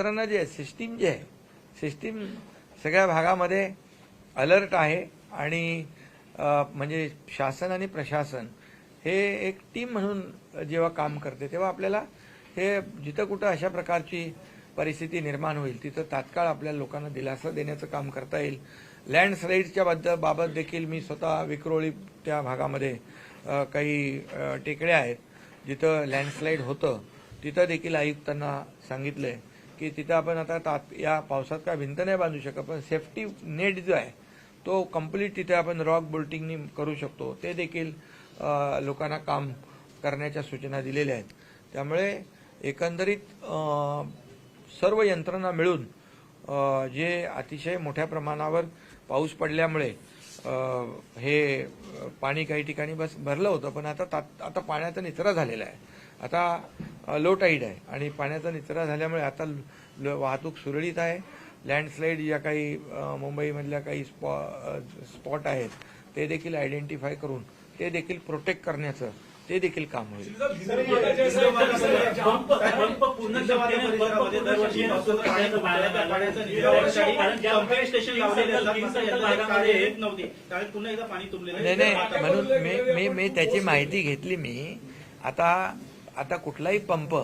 यंत्रणा जी आहे सिस्टीम जी आहे सिस्टीम सगळ्या भागामध्ये अलर्ट आहे आणि म्हणजे शासन आणि प्रशासन हे एक टीम म्हणून जेव्हा काम करते तेव्हा आपल्याला हे जिथं कुठं अशा प्रकारची परिस्थिती निर्माण होईल तिथं तात्काळ आपल्या लोकांना दिलासा देण्याचं काम करता येईल. लँडस्लाईडच्या बद्दल बाबत देखील मी स्वतः विक्रोळी त्या भागामध्ये काही टेकड्या आहेत. जिथं लँडस्लाईड होतं तिथं देखील आयुक्तांना आहे की तिथं आपण आता तात या पावसात काय भिंत नाही बांधू शकत पण सेफ्टी नेट जो आहे तो कंप्लीट तिथे आपण रॉक बोल्टिंगनी करू शकतो. ते देखील लोकांना काम करण्याच्या सूचना दिलेल्या आहेत. त्यामुळे एकंदरीत सर्व यंत्रणा मिळून जे अतिशय मोठ्या प्रमाणावर पाऊस पडल्यामुळे हे पाणी काही ठिकाणी बस भरलं होतं पण आता तात- आता पाण्याचा निचरा झालेला आहे. आता लो टाईड आहे. आणि पाण्याचा निचरा झाल्यामुळे आता ल- वाहतूक सुरळीत आहे. लँडस्लाईड या काही मुंबईमधल्या काही स्पॉ स्पॉट आहेत ते देखील आयडेंटिफाय करून ते देखील प्रोटेक्ट करण्याचं ते देखील काम होईल. नाही नाही म्हणून मी मी मी त्याची माहिती घेतली मी. आता आता कुठलाही पंप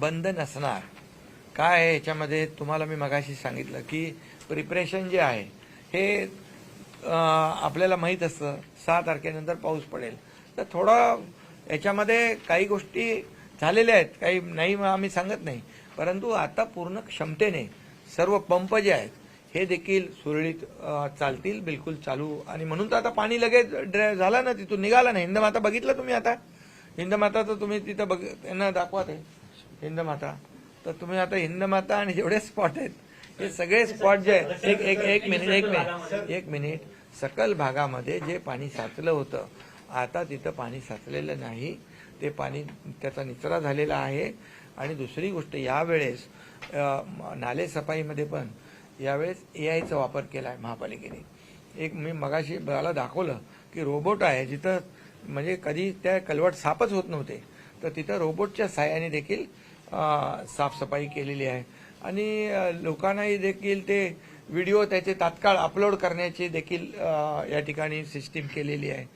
बंद नसणार. काय आहे याच्यामध्ये तुम्हाला मी मगाशी सांगितलं की प्रिपरेशन जे आहे हे आपल्याला माहीत असतं. सहा तारखेनंतर पाऊस पडेल. तर थोडं याच्यामध्ये काही गोष्टी झालेल्या आहेत. काही नाही मग आम्ही सांगत नाही. परंतु आता पूर्ण क्षमतेने सर्व पंप जे आहेत हे देखील सुरळीत चालतील. बिलकुल चालू. आणि म्हणून तर आता पाणी लगेच ड्रे झालं ना तिथून निघालं ना हिंदमाता बघितलं तुम्ही आता? हिंदमाता तर तुम्ही तिथं बघ त्यांना दाखवा ते. हिंदमाता तर तुम्ही आता हिंदमाता आणि जेवढे स्पॉट आहेत हे सगळे स्पॉट जे आहेत एक एक एक मिनिट एक मिनिट एक मिनिट सकल भागामध्ये जे पाणी साचलं होतं आता तिथं पाणी साचलेलं नाही. ते पाणी त्याचा निचरा झालेला आहे. आणि दुसरी गोष्ट यावेळेस नाले सफाईमध्ये पण यावेळेस ए आयचा वापर केला आहे महापालिकेने. एक मी मगाशी मला दाखवलं की रोबोट आहे जिथं म्हणजे कधी त्या कलवट साफच होत नव्हते. तर तिथं रोबोटच्या सहाय्याने देखील साफसफाई केलेली आहे. आणि लोकांनाही देखील ते व्हिडिओ त्याचे तात्काळ अपलोड करण्याची देखील या ठिकाणी सिस्टीम केलेली आहे.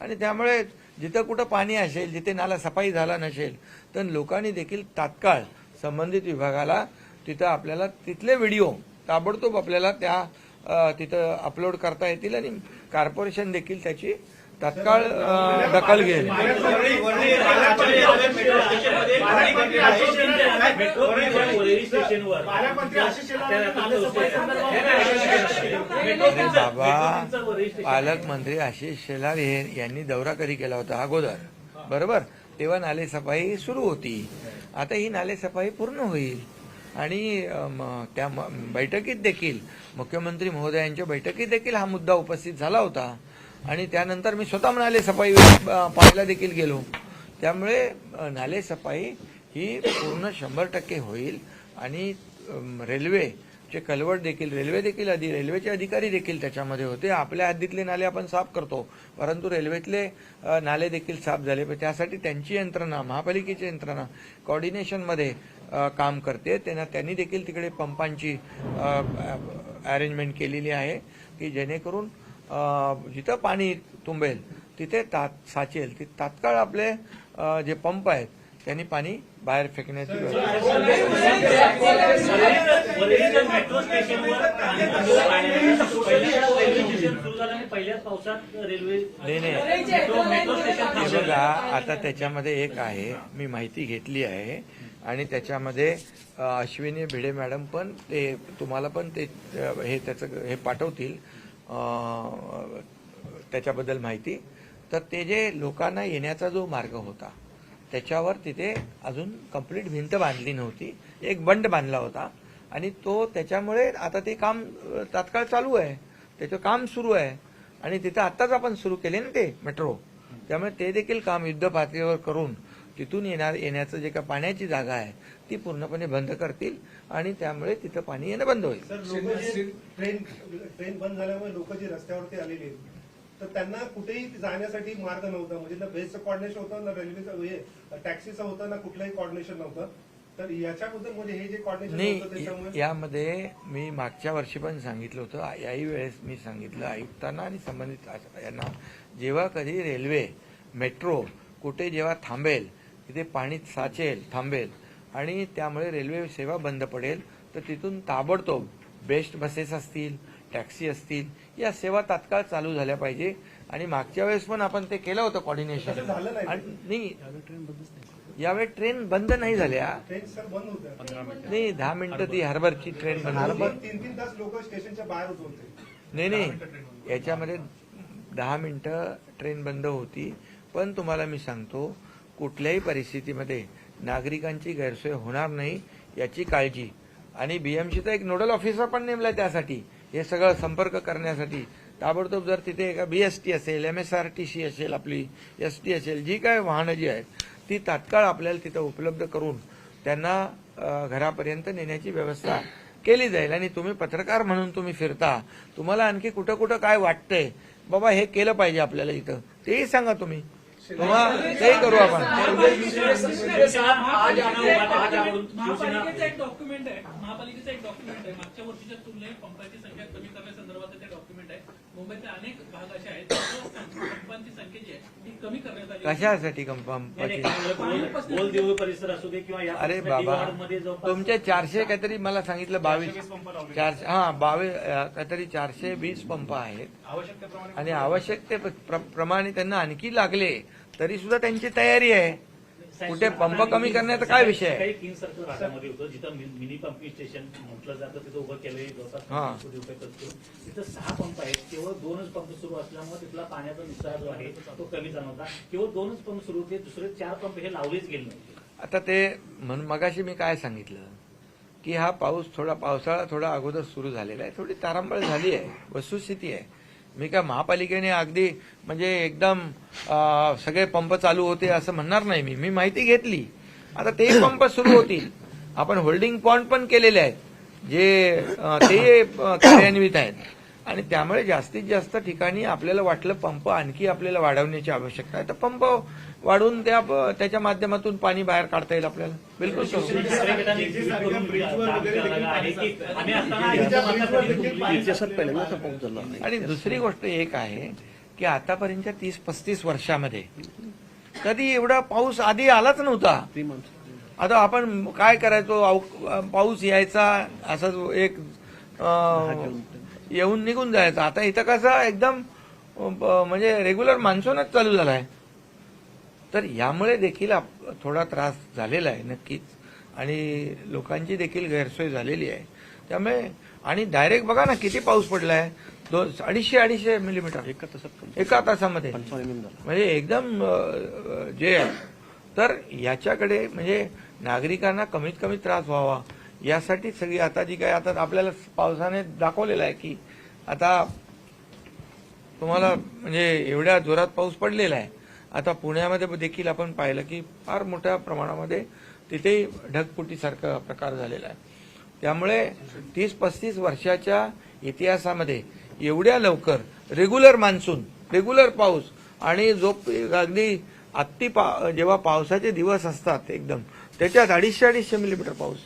आणि त्यामुळे जिथं कुठं पाणी असेल जिथे नाला सफाई झाला नसेल तर लोकांनी देखील तात्काळ संबंधित विभागाला तिथं आपल्याला तिथले व्हिडिओ ताबडतोब आपल्याला त्या तिथं अपलोड करता येतील आणि कॉर्पोरेशन देखील त्याची तात्काळ दखल घेईल. बाबा पालकमंत्री आशिष शेलार हे यांनी दौरा कधी केला होता अगोदर. बरोबर? तेव्हा नाले सफाई सुरू होती. आता ही नाले सफाई पूर्ण होईल. आणि त्या बैठकीत देखील मुख्यमंत्री महोदयांच्या बैठकीत देखील हा मुद्दा उपस्थित झाला होता. आणि त्यानंतर मी स्वतः नाले सफाई पाहायला देखील गेलो. त्यामुळे नाले सफाई ही पूर्ण शंभर टक्के होईल. आणि रेल्वेचे कलवट देखील रेल्वे देखील आधी रेल्वेचे अधिकारी देखील त्याच्यामध्ये होते. आपल्या हद्दीतले नाले आपण साफ करतो. परंतु रेल्वेतले नाले देखील साफ झाले. पण त्यासाठी त्यांची यंत्रणा महापालिकेची यंत्रणा कॉर्डिनेशनमध्ये काम करते. त्यांना त्यांनी देखील तिकडे पंपांची अरेंजमेंट केलेली आहे की जेणेकरून जिथं पाणी तुंबेल तिथे तात साचेल. ती तात्काळ आपले जे पंप आहेत त्यांनी पाणी बाहेर फेकण्याची रेल्वे नाही नाही. बघा आता त्याच्यामध्ये एक आहे मी माहिती घेतली आहे. आणि त्याच्यामध्ये अश्विनी भिडे मॅडम पण ते तुम्हाला पण ते हे त्याचं हे पाठवतील. त्याच्याबद्दल माहिती. तर ते जे लोकांना येण्याचा जो मार्ग होता त्याच्यावर तिथे अजून कंप्लीट भिंत बांधली नव्हती. एक बंड बांधला होता. आणि तो त्याच्यामुळे आता ते काम तात्काळ चालू आहे. त्याचं काम सुरू आहे. आणि तिथं आत्ताच आपण सुरू केले ना ते मेट्रो त्यामुळे ते देखील काम युद्ध पातळीवर करून तिथून येणार येण्याचं जे का पाण्याची जागा आहे ती पूर्णपणे बंद करतील आणि त्यामुळे तिथं पाणी येणं बंद होईल. ट्रेन ट्रेन बंद झाल्यामुळे लोक जे रस्त्यावरती आलेली आहेत तर त्यांना कुठेही जाण्यासाठी मार्ग नव्हता. म्हणजे ना बेसचं कॉर्डिनेशन होतं ना रेल्वेचं हे टॅक्सीचं होतं ना कुठलंही कॉर्डिनेशन नव्हतं. तर याच्याबद्दल म्हणजे हे जे कॉर्डिनेशन यामध्ये मी मागच्या वर्षी पण सांगितलं होतं. याही वेळेस मी सांगितलं आयुक्तांना आणि संबंधित यांना जेव्हा कधी रेल्वे मेट्रो कुठे जेव्हा थांबेल तिथे पाणी साचेल थांबेल आणि त्यामुळे रेल्वे सेवा बंद पडेल. तर तिथून ताबडतोब बेस्ट बसेस असतील टॅक्सी असतील या सेवा तात्काळ चालू झाल्या पाहिजे. आणि मागच्या वेळेस पण आपण ते केलं होतं कॉर्डिनेशन नाही. आणि नाही यावेळी ट्रेन बंद नाही झाल्या. ट्रेन सर बंद होत्या. नाही दहा मिनिटं ती हार्बरची ट्रेन बंद हार्बर होती तीन तीन तास लोक स्टेशनच्या बाहेर होत होते. नाही नाही. याच्यामध्ये दहा मिनिटं ट्रेन बंद होती. पण तुम्हाला मी सांगतो कुठल्याही परिस्थितीमध्ये नागरिकांची गैरसोय होणार नाही याची काळजी. आणि बीएमसीचा एक नोडल ऑफिसर पण नेमलाय त्यासाठी. हे सगळं संपर्क करण्यासाठी. ताबडतोब जर तिथे एका बीएसटी असेल M S R T C असेल आपली एस टी असेल जी काय वाहनं जी आहेत ती तात्काळ आपल्याला तिथं उपलब्ध करून त्यांना घरापर्यंत नेण्याची व्यवस्था केली जाईल. आणि तुम्ही पत्रकार म्हणून तुम्ही फिरता तुम्हाला आणखी कुठं कुठं काय वाटतंय बाबा हे केलं पाहिजे आपल्याला इथं. तेही सांगा तुम्ही. करू आपण. महापालिकेचं एक डॉक्युमेंट आहे. महापालिकेचं एक डॉक्युमेंट आहे. मागच्या वर्षीच्या तुलनेत पंपाची संख्या कमी करण्यासंदर्भात ते डॉक्युमेंट आहे. मुंबईचे अनेक भाग असे आहेत. पंपांची संख्या जी आहे ती कमी करण्यात आली. कशासाठी गोल देऊळ परिसर असू दे किंवा या अरे बाबा तुमचे चारशे काहीतरी मला सांगितलं बावीस चारशे हा बावीस काहीतरी चारशे वीस पंप आहेत. आणि आवश्यकते प्र- प्रमाणे त्यांना आणखी लागले. तरी सुद्धा त्यांची तयारी आहे. कुठे पंप कमी करण्याचा काय विषय आहे? काही तीन सर्कल भागामध्ये होतं. जिथं मि- मिनी पंपिंग स्टेशन म्हटलं जातं तिथं उभं केलंय. जवळपास हा. रुपये खर्च. तिथं सहा पंप आहेत. केवळ दोनच पंप सुरू असल्यामुळे तिथला पाण्याचा निचरा जो आहे तो कमी जाणवता केवळ दोनच पंप सुरू होते. दुसरे चार पंप हे लावलेच गेले नव्हते. आता ते म्हणून मगाशी मी काय सांगितलं? की हा पाऊस थोडा पावसाळा थोडा अगोदर सुरू झालेला आहे. थोडी तारांबळ झाली आहे. वस्तुस्थिती आहे. मी काय महापालिकेने अगदी म्हणजे एकदम सगळे पंप चालू होते असं म्हणणार नाही मी. मी माहिती घेतली. आता ते पंप सुरू होतील. आपण होल्डिंग पॉइंट पण केलेले आहेत. जे ते कार्यान्वित आहेत. आणि त्यामुळे जास्तीत जास्त ठिकाणी आपल्याला वाटलं पंप आणखी आपल्याला वाढवण्याची आवश्यकता आहे. तर पंप वाढवून त्या त्याच्या माध्यमातून पाणी बाहेर काढता येईल आपल्याला. बिलकुल आणि दुसरी गोष्ट एक आहे की आतापर्यंतच्या तीस पस्तीस वर्षामध्ये कधी एवढा पाऊस आधी आलाच नव्हता. आता आपण काय करायचो? पाऊस यायचा असं एक येऊन निघून जायचा. आता इथं कसं एकदम म्हणजे रेग्युलर मान्सूनच चालू झालाय. तर यामुळे देखील आप- थोडा त्रास झालेला आहे नक्कीच. आणि लोकांची देखील गैरसोय झालेली आहे. त्यामुळे आणि डायरेक्ट बघा ना किती पाऊस पडलाय. दोन अडीचशे अडीचशे मिलीमीटर एका तासात एका तासामध्ये. म्हणजे एकदम जे आहे. तर याच्याकडे म्हणजे नागरिकांना कमीत कमी त्रास व्हावा. यासाठी सगळी आता जी काय आता आपल्याला पावसाने दाखवलेलं आहे की आता तुम्हाला म्हणजे एवढ्या जोरात पाऊस पडलेला आहे. आता पुण्यामध्ये देखील आपण पाहिलं की फार मोठ्या प्रमाणामध्ये तिथेही ढगफुटीसारखा प्रकार झालेला आहे. त्यामुळे तीस पस्तीस वर्षाच्या इतिहासामध्ये एवढ्या लवकर रेग्युलर मान्सून रेग्युलर पाऊस आणि जो अगदी अति पा जेव्हा पावसाचे दिवस असतात एकदम त्याच्यात अडीचशे अडीचशे मिलीमीटर पाऊस.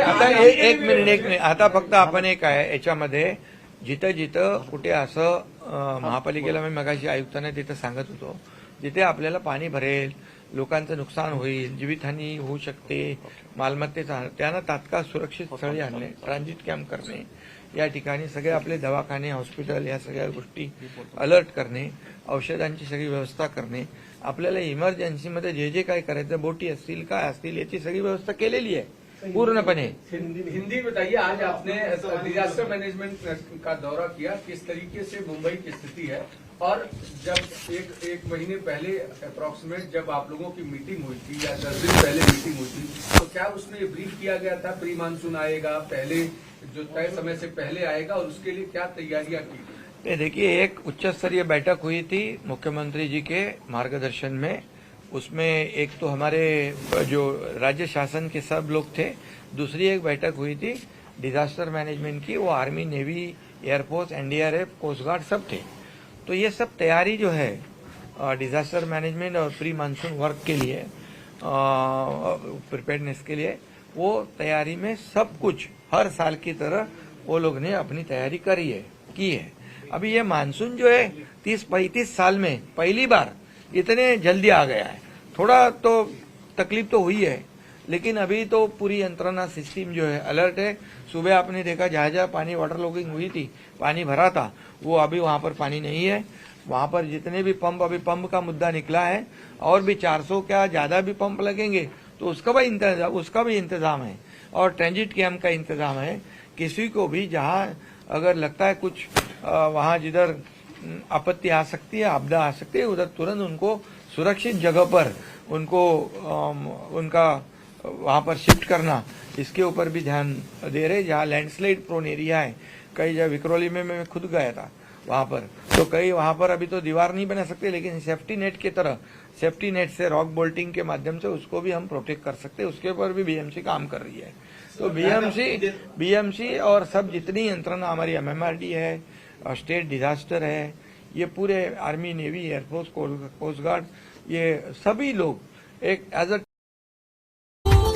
आता एक मिनिट एक मिनिट. आता फक्त आपण एक आहे याच्यामध्ये जिथं जिथं कुठे असं महापालिकेला मी मगाशी आयुक्तांना तिथं सांगत होतो जिथे आपल्याला पाणी भरेल लोकांचं नुकसान होईल जीवितहानी होऊ शकते मालमत्तेचा त्यांना तात्काळ सुरक्षित स्थळी आणणे ट्रान्झिट कॅम्प करणे. या ठिकाणी सगळे आपले दवाखाने हॉस्पिटल या सगळ्या गोष्टी अलर्ट करणे औषधांची सगळी व्यवस्था करणे आपल्याला इमर्जन्सीमध्ये जे जे काय करायचं बोटी असतील काय असतील याची सगळी व्यवस्था केलेली आहे पूर्णपणे. हिंदी बताइए आज आपने डिजास्टर मैनेजमेंट का दौरा किया किस तरीके से मुंबई की स्थिति है? और जब एक एक महीने पहले अप्रोक्सीमेट जब आप लोगों की मीटिंग हुई थी या दस दिन पहले मीटिंग हुई थी तो क्या उसमें ब्रीफ किया गया था? प्री मानसून आएगा, पहले जो तय समय से पहले आएगा और उसके लिए क्या तैयारियाँ की ये देखिए, एक उच्च स्तरीय बैठक हुई थी मुख्यमंत्री जी के मार्गदर्शन में। उसमें एक तो हमारे जो राज्य शासन के सब लोग थे, दूसरी एक बैठक हुई थी डिजास्टर मैनेजमेंट की, वो army navy air force NDRF coast guard सब थे। तो ये सब तैयारी जो है डिजास्टर मैनेजमेंट और प्री मानसून वर्क के लिए प्रिपेयर्डनेस के लिए, वो तैयारी में सब कुछ हर साल की तरह वो लोग ने अपनी तैयारी करी है, की है। अभी ये मानसून जो है, तीस पैंतीस साल में पहली बार इतने जल्दी आ गया है। थोड़ा तो तकलीफ़ तो हुई है लेकिन अभी तो पूरी यंत्रणा सिस्टम जो है अलर्ट है। सुबह आपने देखा जहाँ जहाँ पानी वाटर लॉगिंग हुई थी, पानी भरा था, वो अभी वहाँ पर पानी नहीं है। वहाँ पर जितने भी पंप अभी पंप का मुद्दा निकला है, और भी 400 क्या ज़्यादा भी पंप लगेंगे तो उसका भी इंतज़ाम उसका भी इंतज़ाम है। और ट्रांजिट कैम्प का इंतज़ाम है। किसी को भी जहाँ अगर लगता है कुछ वहाँ जिधर आपत्ति आ सकती है, आपदा आ सकती है, उधर तुरंत उनको सुरक्षित जगह पर उनको उनका वहाँ पर शिफ्ट करना इसके ऊपर भी ध्यान दे रहे जहाँ लैंडस्लाइड प्रोन एरिया है कई जगह विक्रोली में मैं खुद गया था वहाँ पर। तो कई वहाँ पर अभी तो दीवार नहीं बना सकते लेकिन सेफ्टी नेट की तरह सेफ्टी नेट से रॉक बोल्टिंग के माध्यम से उसको भी हम प्रोटेक्ट कर सकते हैं उसके ऊपर भी बीएमसी काम कर रही है। तो बीएमसी बीएमसी और सब जितनी यंत्रणा हमारी एमएमआरडी है स्टेट डिजास्टर है ये पूरे army navy air force coast guard ये सभी लोग एक एज अ